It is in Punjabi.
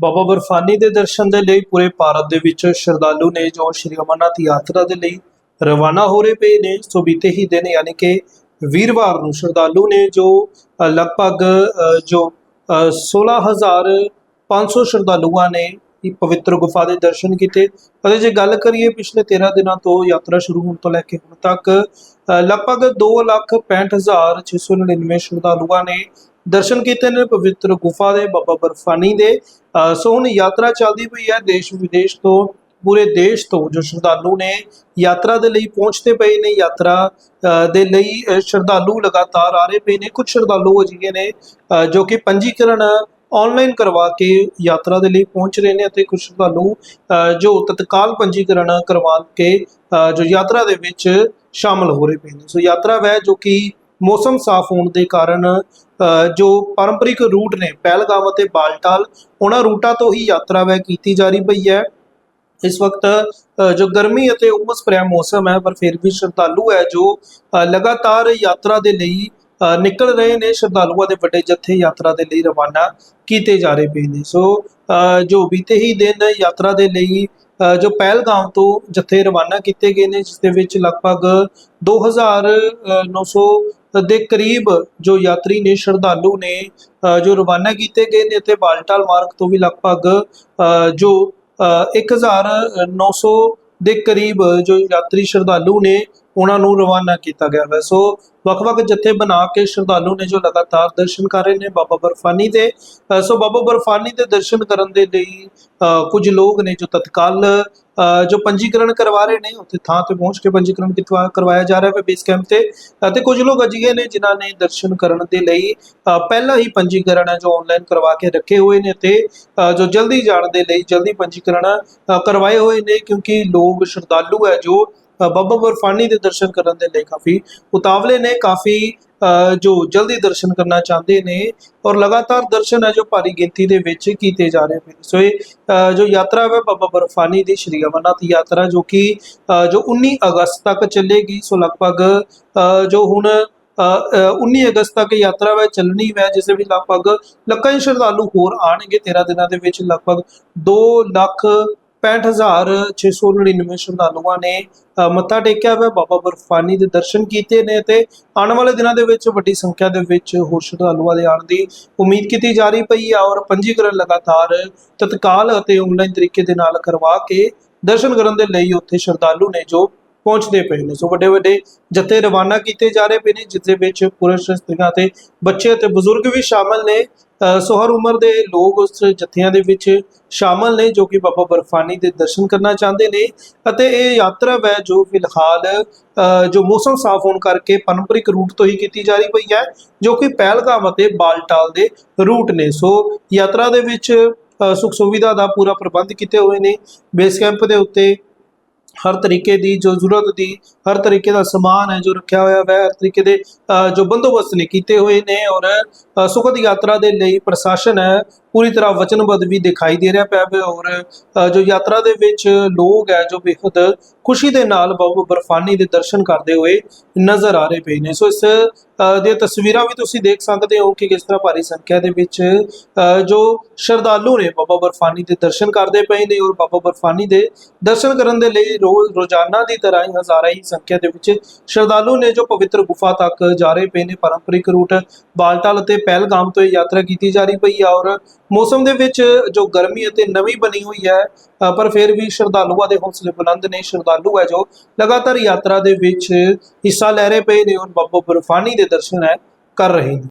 ਬਾਬਾ ਬਰਫਾਨੀ ਦੇ ਦਰਸ਼ਨ ਦੇ ਲਈ ਪੂਰੇ ਭਾਰਤ ਦੇ ਵਿੱਚ ਸ਼ਰਧਾਲੂ ਨੇ ਜੋ ਸ਼੍ਰੀ ਅਮਰਨਾਥ ਯਾਤਰਾ ਦੇ ਲਈ ਰਵਾਨਾ ਹੋ ਰਹੇ ਪਏ ਨੇ ਸੋ ਬੀਤੇ ਹੀ ਦਿਨ ਯਾਨੀ ਕਿ ਵੀਰਵਾਰ ਨੂੰ ਸ਼ਰਧਾਲੂ ਨੇ ਜੋ ਅ, ਲਗਭਗ ਅ, ਜੋ ਅ, 16500 ਸ਼ਰਧਾਲੂਆਂ ਨੇ ਇਹ ਪਵਿੱਤਰ ਗੁਫਾ ਦੇ ਦਰਸ਼ਨ ਕੀਤੇ। ਅਤੇ ਜੇ ਗੱਲ ਕਰੀਏ ਪਿਛਲੇ 13 ਦਿਨਾਂ ਤੋਂ ਯਾਤਰਾ ਸ਼ੁਰੂ ਹੋਣ ਤੋਂ ਲੈ ਕੇ ਹੁਣ ਤੱਕ ਅ, ਲਗਭਗ 265699 ਸ਼ਰਧਾਲੂਆਂ ਨੇ ਦਰਸ਼ਨ ਕੀਤੇ ਨੇ ਪਵਿੱਤਰ ਗੁਫਾ ਦੇ ਬਾਬਾ ਬਰਫਾਨੀ ਦੇ। ਅ, ਸੋ ਹੁਣ ਯਾਤਰਾ ਚੱਲਦੀ ਪਈ ਹੈ ਦੇਸ਼ ਵਿਦੇਸ਼ ਤੋਂ ਪੂਰੇ ਦੇਸ਼ ਤੋਂ ਜੋ ਸ਼ਰਧਾਲੂ ਨੇ ਯਾਤਰਾ ਦੇ ਲਈ ਪਹੁੰਚਦੇ ਪਏ ਨੇ। ਯਾਤਰਾ ਅ, ਦੇ ਲਈ ਅ, ਸ਼ਰਧਾਲੂ ਲਗਾਤਾਰ ਆ ਰਹੇ ਪਏ ਨੇ। ਕੁਝ ਸ਼ਰਧਾਲੂ ਅਜਿਹੇ ਨੇ ਅ, ਜੋ ਕਿ ਪੰਜੀਕਰਨ ਆਨਲਾਈਨ ਕਰਵਾ ਕੇ ਯਾਤਰਾ ਦੇ ਲਈ ਪਹੁੰਚ ਰਹੇ ਨੇ ਅਤੇ ਕੁਝ ਸ਼ਰਧਾਲੂ ਜੋ ਤਤਕਾਲ ਪੰਜੀਕਰਨ ਕਰਵਾ ਕੇ ਜੋ ਯਾਤਰਾ ਦੇ ਵਿੱਚ ਸ਼ਾਮਲ ਹੋ ਰਹੇ ਪਏ ਨੇ। ਸੋ ਯਾਤਰਾ ਵੈ ਜੋ ਕਿ ਮੌਸਮ ਸਾਫ਼ ਹੋਣ ਦੇ ਕਾਰਨ ਜੋ ਪਾਰੰਪਰਿਕ ਰੂਟ ਨੇ, ਪਹਿਲਗਾਮ ਅਤੇ ਬਾਲਟਾਲ, ਉਹਨਾਂ ਰੂਟਾਂ ਤੋਂ ਹੀ ਯਾਤਰਾ ਵੈ ਕੀਤੀ ਜਾ ਰਹੀ ਪਈ ਹੈ। ਇਸ ਵਕਤ ਜੋ ਗਰਮੀ ਅਤੇ ਉਮਸ ਭਰਿਆ ਮੌਸਮ ਹੈ, ਪਰ ਫਿਰ ਵੀ ਸ਼ਰਧਾਲੂ ਹੈ ਜੋ ਲਗਾਤਾਰ ਯਾਤਰਾ ਦੇ ਲਈ ਨਿਕਲ ਰਹੇ ਨੇ ਸ਼ਰਧਾਲੂਆਂ ਦੇ ਵੱਡੇ ਜੱਥੇ ਯਾਤਰਾ ਦੇ ਲਈ ਰਵਾਨਾ ਕੀਤੇ ਜਾ ਰਹੇ ਪਏ ਨੇ। ਸੋ ਜੋ ਬੀਤੇ ਹੀ ਦਿਨ ਯਾਤਰਾ ਦੇ ਲਈ ਜੋ ਪਹਿਲਗਾਮ ਤੋਂ ਜਥੇ ਰਵਾਨਾ ਕੀਤੇ ਗਏ ਨੇ ਜਿਸ ਦੇ ਵਿੱਚ ਲਗਭਗ 2900 ਦੇ ਕਰੀਬ ਜੋ ਯਾਤਰੀ ਨੇ ਸ਼ਰਧਾਲੂ ਨੇ ਜੋ ਰਵਾਨਾ ਕੀਤੇ ਗਏ ਨੇ ਤੇ ਬਾਲਟਾਲ ਮਾਰਗ ਤੋਂ ਵੀ ਲਗਭਗ ਅ, ਜੋ ਅ, 1900 ਦੇ ਕਰੀਬ ਜੋ ਯਾਤਰੀ ਸ਼ਰਧਾਲੂ ਨੇ ਉਹਨਾਂ ਨੂੰ ਰਵਾਨਾ ਕੀਤਾ ਗਿਆ ਹੈ। ਸੋ ਵੱਖ-ਵੱਖ ਜਥੇ ਬਣਾ ਕੇ ਸ਼ਰਧਾਲੂ ਨੇ ਜੋ ਲਗਾਤਾਰ ਦਰਸ਼ਨ ਕਰ ਰਹੇ ਨੇ ਬਾਬਾ ਬਰਫਾਨੀ ਦੇ ਸੋ ਬਾਬਾ ਬਰਫਾਨੀ ਦੇ ਦਰਸ਼ਨ ਕਰਨ ਦੇ ਲਈ ਕੁਝ ਲੋਕ ਨੇ ਜੋ ਤਤਕਾਲ ਜੋ ਪੰਜੀਕਰਨ ਕਰਵਾ ਰਹੇ ਨੇ, ਉੱਥੇ ਥਾਂ ਤੇ ਪਹੁੰਚ ਕੇ ਪੰਜੀਕਰਨ ਕਿਤਵਾ, ਕਰਵਾਇਆ ਜਾ ਰਿਹਾ ਹੈ ਬੇਸ ਕੈਂਪ ਤੇ। ਅਤੇ ਕੁਝ ਲੋਕ ਅਜਿਹੇ ਨੇ ਜਿਨ੍ਹਾਂ ਨੇ ਦਰਸ਼ਨ ਕਰਨ ਦੇ ਲਈ ਪਹਿਲਾਂ ਹੀ ਪੰਜੀਕਰਨ ਹੈ ਜੋ ਆਨਲਾਈਨ ਕਰਵਾ ਕੇ ਰੱਖੇ ਹੋਏ ਨੇ ਤੇ ਜੋ ਜਲਦੀ ਜਾਣ ਦੇ ਲਈ ਜਲਦੀ ਪੰਜੀਕਰਨ ਕਰਵਾਏ ਹੋਏ ਨੇ ਕਿਉਂਕਿ ਲੋਕ ਸ਼ਰਧਾਲੂ ਹੈ ਜੋ ਬਾਬਾ ਬਰਫਾਨੀ ਦੇ ਦਰਸ਼ਨ ਕਰਨ ਦੇ ਲਈ ਕਾਫੀ ਉਤਾਵਲੇ ਨੇ ਕਾਫੀ ਜੋ ਜਲਦੀ ਦਰਸ਼ਨ ਕਰਨਾ ਚਾਹੁੰਦੇ ਨੇ ਔਰ ਲਗਾਤਾਰ ਦਰਸ਼ਨ ਹੈ ਜੋ ਭਾਰੀ ਗਿਣਤੀ ਦੇ ਵਿੱਚ ਕੀਤੇ ਜਾ ਰਹੇ ਨੇ। ਸੋ ਇਹ ਜੋ ਯਾਤਰਾ ਹੈ ਬਾਬਾ ਬਰਫਾਨੀ ਦੀ ਸ਼੍ਰੀ ਅਮਰਨਾਥ ਯਾਤਰਾ ਜੋ ਕਿ ਜੋ 19 ਅਗਸਤ ਤੱਕ ਚੱਲੇਗੀ ਸੋ ਲਗਭਗ ਜੋ ਹੁਣ ਅ, 19 ਅਗਸਤ ਤੱਕ ਯਾਤਰਾ ਵੈ ਚੱਲਣੀ ਵੈ ਜਿਸ ਦੇ ਵਿੱਚ ਲਗਭਗ ਲੱਖਾਂ ਹੀ ਸ਼ਰਧਾਲੂ ਹੋਰ ਆਣਗੇ 13 ਦਿਨਾਂ ਦੇ ਵਿੱਚ ਲਗਭਗ 2 ਲੱਖ 65699 ਸ਼ਰਧਾਲੂਆਂ ਨੇ ਮੱਥਾ ਟੇਕਿਆ ਹੋਇਆ। ਬਾਬਾ ਬਰਫਾਨੀ ਦੇ ਦਰਸ਼ਨ ਕੀਤੇ ਨੇ ਤੇ ਆਉਣ ਵਾਲੇ ਦਿਨਾਂ ਦੇ ਵਿੱਚ ਵੱਡੀ ਸੰਖਿਆ ਦੇ ਵਿੱਚ ਹੋਰ ਸ਼ਰਧਾਲੂਆਂ ਦੇ ਆਉਣ ਦੀ ਉਮੀਦ ਕੀਤੀ ਜਾ ਰਹੀ ਪਈ ਹੈ ਔਰ ਪੰਜੀਕਰਨ ਲਗਾਤਾਰ ਤਤਕਾਲ ਅਤੇ ਆਨਲਾਈਨ ਤਰੀਕੇ ਦੇ ਨਾਲ ਕਰਵਾ ਕੇ ਦਰਸ਼ਨ ਕਰਨ ਦੇ ਲਈ ਉੱਥੇ ਸ਼ਰਧਾਲੂ ਨੇ ਜੋ ਪਹੁੰਚਦੇ ਪਏ ਨੇ। ਸੋ ਵੱਡੇ ਵੱਡੇ ਜੱਥੇ ਰਵਾਨਾ ਕੀਤੇ ਜਾ ਰਹੇ ਪਏ ਨੇ ਜਿਸ ਦੇ ਵਿੱਚ ਪੁਰਸ਼ ਇਸਤਰੀਆਂ ਤੇ ਬੱਚੇ ਤੇ ਬਜ਼ੁਰਗ ਵੀ ਸ਼ਾਮਲ ਨੇ। ਅ, ਸੋ ਹਰ ਉਮਰ ਦੇ ਲੋਕ ਉਸ ਜਥਿਆਂ ਦੇ ਵਿੱਚ ਸ਼ਾਮਲ ਨੇ ਜੋ ਕਿ ਬਾਬਾ ਬਰਫਾਨੀ ਦੇ ਦਰਸ਼ਨ ਕਰਨਾ ਚਾਹੁੰਦੇ ਨੇ। ਅਤੇ ਇਹ ਯਾਤਰਾ ਵੈ ਜੋ ਫਿਲਹਾਲ ਜੋ ਮੌਸਮ ਸਾਫ਼ ਹੋਣ ਕਰਕੇ ਪਾਰੰਪਰਿਕ ਰੂਟ ਤੋਂ ਹੀ ਕੀਤੀ ਜਾ ਰਹੀ ਪਈ ਹੈ ਜੋ ਕਿ ਪਹਿਲਗਾਮ ਅਤੇ ਬਾਲਟਾਲ ਦੇ ਰੂਟ ਨੇ। ਸੋ ਯਾਤਰਾ ਦੇ ਵਿੱਚ ਅ, ਸੁੱਖ ਸੁਵਿਧਾ ਦਾ ਪੂਰਾ ਪ੍ਰਬੰਧ ਕੀਤੇ ਹੋਏ ਨੇ। ਬੇਸ ਕੈਂਪ ਦੇ ਉੱਤੇ ਹਰ ਤਰੀਕੇ ਦੀ ਜੋ ਜ਼ਰੂਰਤ ਦੀ, ਹਰ ਤਰੀਕੇ ਦਾ ਸਮਾਨ ਹੈ ਜੋ ਰੱਖਿਆ ਹੋਇਆ ਹੈ ਹਰ ਤਰੀਕੇ ਦੇ ਜੋ ਬੰਦੋਬਸਤ ਨੇ ਕੀਤੇ ਹੋਏ ਨੇ ਔਰ ਸੁਖਦ ਯਾਤਰਾ ਦੇ ਲਈ ਪ੍ਰਸ਼ਾਸਨ ਹੈ ਪੂਰੀ ਤਰ੍ਹਾਂ ਵਚਨਬੱਧ ਵੀ ਦਿਖਾਈ ਦੇ ਰਿਹਾ ਪਿਆ ਹੈ ਔਰ ਜੋ ਯਾਤਰਾ ਦੇ ਵਿੱਚ ਲੋਕ ਹੈ ਜੋ ਬੇਖੁਦ ਖੁਸ਼ੀ ਦੇ ਨਾਲ ਬਾਬੂ ਬਰਫਾਨੀ ਦੇ ਦਰਸ਼ਨ ਕਰਦੇ ਹੋਏ ਨਜ਼ਰ ਆ ਰਹੇ ਪਏ ਨੇ। ਸੋ ਇਸ ਦੀਆਂ ਤਸਵੀਰਾਂ ਵੀ ਤੁਸੀਂ ਦੇਖ ਸਕਦੇ ਹੋ ਕਿ ਕਿਸ ਤਰ੍ਹਾਂ ਭਾਰੀ ਸੰਖਿਆ ਦੇ ਵਿੱਚ ਜੋ ਸ਼ਰਧਾਲੂ ਨੇ ਬਾਬਾ ਬਰਫਾਨੀ ਦੇ ਦਰਸ਼ਨ ਕਰਦੇ ਪਏ ਨੇ ਔਰ ਬਾਬਾ ਬਰਫਾਨੀ ਦੇ ਦਰਸ਼ਨ ਕਰਨ ਦੇ ਲਈ ਰੋਜ਼ ਰੋਜ਼ਾਨਾ ਦੀ ਤਰ੍ਹਾਂ ਹੀ ਹਜ਼ਾਰਾਂ ਹੀ ਸੰਖਿਆ ਦੇ ਵਿੱਚ ਸ਼ਰਧਾਲੂ ਨੇ ਜੋ ਪਵਿੱਤਰ ਗੁਫਾ ਤੱਕ ਜਾ ਰਹੇ ਪਏ ਨੇ, ਪਾਰੰਪਰਿਕ ਰੂਟ ਬਾਲਟਾਲ ਅਤੇ ਪਹਿਲਗਾਮ ਤੋਂ ਇਹ ਯਾਤਰਾ ਕੀਤੀ ਜਾ ਰਹੀ ਪਈ ਹੈ ਔਰ ਮੌਸਮ ਦੇ ਵਿੱਚ ਜੋ ਗਰਮੀ ਅਤੇ ਨਵੀਂ ਬਣੀ ਹੋਈ ਹੈ ਪਰ ਫਿਰ ਵੀ ਸ਼ਰਧਾਲੂਆਂ ਦੇ ਹੌਸਲੇ ਬੁਲੰਦ ਨੇ, ਸ਼ਰਧਾਲੂ ਹੈ ਜੋ ਲਗਾਤਾਰ ਯਾਤਰਾ ਦੇ ਵਿੱਚ ਹਿੱਸਾ ਲੈ ਰਹੇ ਪਏ ਨੇ ਔਰ ਬਾਬਾ ਬਰਫਾਨੀ ਦੇ ਦਰਸ਼ਨ ਹੈ, ਕਰ ਰਹੇ ਨੇ।